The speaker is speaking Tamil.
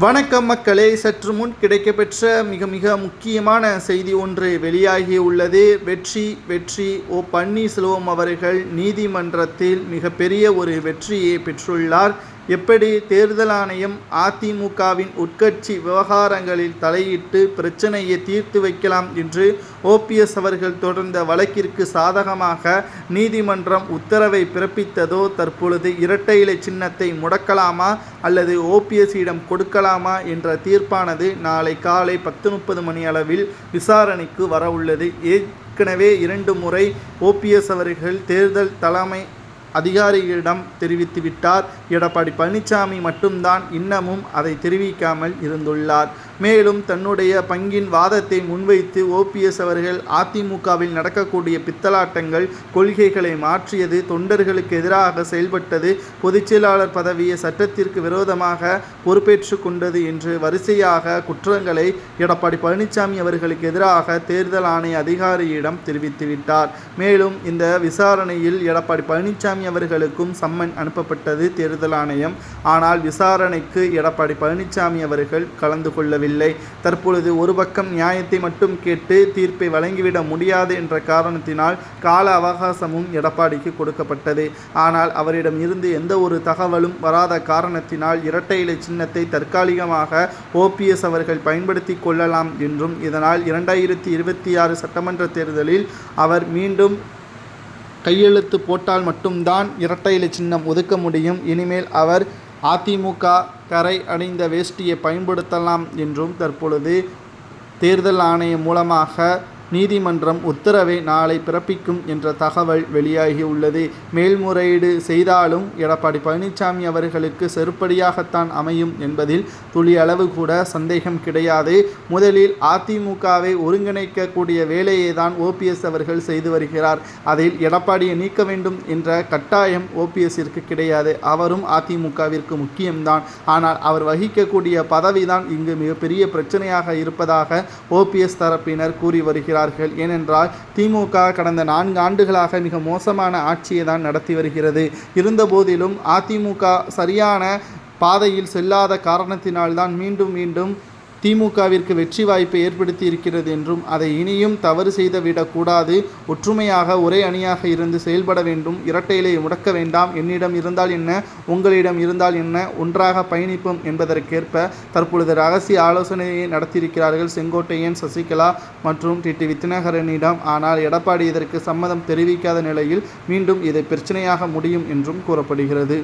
வணக்கம் மக்களே. சற்று முன் கிடைக்கப்பெற்ற மிக மிக முக்கியமான செய்தி ஒன்று வெளியாகி உள்ளது. வெற்றி வெற்றி. ஓ பன்னீர்செல்வம் அவர்கள் நீதிமன்றத்தில் மிகப்பெரிய ஒரு வெற்றியை பெற்றுள்ளார். எப்படி தேர்தல் ஆணையம் அதிமுகவின் உட்கட்சி விவகாரங்களில் தலையிட்டு பிரச்சனையை தீர்த்து வைக்கலாம் என்று ஓபிஎஸ் அவர்கள் தொடர்ந்த வழக்கிற்கு சாதகமாக நீதிமன்றம் உத்தரவை பிறப்பித்ததோ தற்பொழுது இரட்டை இலை சின்னத்தை முடக்கலாமா அல்லது ஓபிஎஸ்ஸிடம் கொடுக்கலாமா என்ற தீர்ப்பானது நாளை காலை பத்து முப்பது மணி அளவில் விசாரணைக்கு வரவுள்ளது. ஏற்கனவே இரண்டு முறை ஓபிஎஸ் அவர்கள் தேர்தல் தலைமை அதிகாரிகளிடம் தெரிவித்துவிட்டார். எடப்பாடி பழனிசாமி மட்டும்தான் இன்னமும் அதை தெரிவிக்காமல் இருந்துள்ளார். மேலும் தன்னுடைய பங்கின் வாதத்தை முன்வைத்து ஓபிஎஸ் அவர்கள் அதிமுகவில் நடக்கக்கூடிய பித்தலாட்டங்கள் கொள்கைகளை மாற்றியது தொண்டர்களுக்கு எதிராக செயல்பட்டது பொதுச்செயலாளர் பதவியை சட்டத்திற்கு விரோதமாக பொறுப்பேற்று கொண்டது என்று வரிசையாக குற்றங்களை எடப்பாடி பழனிசாமி அவர்களுக்கு எதிராக தேர்தல் ஆணைய அதிகாரியிடம் தெரிவித்துவிட்டார் மேலும் இந்த விசாரணையில் எடப்பாடி பழனிசாமி அவர்களுக்கும் சம்மன் அனுப்பப்பட்டது தேர்தல் ஆணையம். ஆனால் விசாரணைக்கு எடப்பாடி பழனிசாமி அவர்கள் கலந்து கொள்ளவில்லை. தற்பொழுது ஒரு பக்கம் நியாயத்தை மட்டும் கேட்டு தீர்ப்பை வழங்கிவிட முடியாது என்ற காரணத்தினால் கால அவகாசமும் எடப்பாடிக்கு கொடுக்கப்பட்டது. ஆனால் அவரிடம் இருந்து எந்த ஒரு தகவலும் வராத காரணத்தினால் இரட்டை இலை சின்னத்தை தற்காலிகமாக ஓபிஎஸ் அவர்கள் பயன்படுத்தி கொள்ளலாம் என்றும் இதனால் இரண்டாயிரத்தி இருபத்தி ஆறு சட்டமன்ற தேர்தலில் அவர் மீண்டும் கையெழுத்து போட்டால் மட்டும்தான் இரட்டை இலை சின்னம் ஒதுக்க முடியும். இனிமேல் அவர் அதிமுக கரை அணிந்த வேஷ்டியை பயன்படுத்தலாம் என்றும் தற்பொழுது தேர்தல் ஆணையம் மூலமாக நீதிமன்றம் உத்தரவை நாளை பிறப்பிக்கும் என்ற தகவல் வெளியாகி உள்ளது. மேல்முறையீடு செய்தாலும் எடப்பாடி பழனிசாமி அவர்களுக்கு செருப்படியாகத்தான் அமையும் என்பதில் துளி அளவு கூட சந்தேகம் கிடையாது. முதலில் அதிமுகவை ஒருங்கிணைக்கக்கூடிய வேலையை தான் ஓபிஎஸ் அவர்கள் செய்து வருகிறார். அதில் எடப்பாடியை நீக்க வேண்டும் என்ற கட்டாயம் ஓபிஎஸ்ஸிற்கு கிடையாது. அவரும் அதிமுகவிற்கு முக்கியம்தான். ஆனால் அவர் வகிக்கக்கூடிய பதவிதான் இங்கு மிகப்பெரிய பிரச்சனையாக இருப்பதாக ஓபிஎஸ் தரப்பினர் கூறி வருகிறார்கள். ஏனென்றால் திமுக கடந்த நான்கு ஆண்டுகளாக மிக மோசமான ஆட்சியை தான் நடத்தி வருகிறது. இருந்தபோதிலும் அதிமுக சரியான பாதையில் செல்லாத காரணத்தினால்தான் மீண்டும் மீண்டும் திமுகவிற்கு வெற்றி வாய்ப்பை ஏற்படுத்தி இருக்கிறது என்றும் அதை இனியும் தவறு செய்து விடக்கூடாது ஒற்றுமையாக ஒரே அணியாக இருந்து செயல்பட வேண்டும் இரட்டையிலே முடக்க வேண்டாம் என்னிடம் இருந்தால் என்ன உங்களிடம் இருந்தால் என்ன ஒன்றாக பயணிப்போம் என்பதற்கேற்ப தற்பொழுது ரகசிய ஆலோசனையை நடத்தியிருக்கிறார்கள் செங்கோட்டையன் சசிகலா மற்றும் டி. டி. வித்னகரனிடம் ஆனால் எடப்பாடி இதற்கு சம்மதம் தெரிவிக்காத நிலையில் மீண்டும் இது பிரச்சனையாக முடியும் என்றும் கூறப்படுகிறது.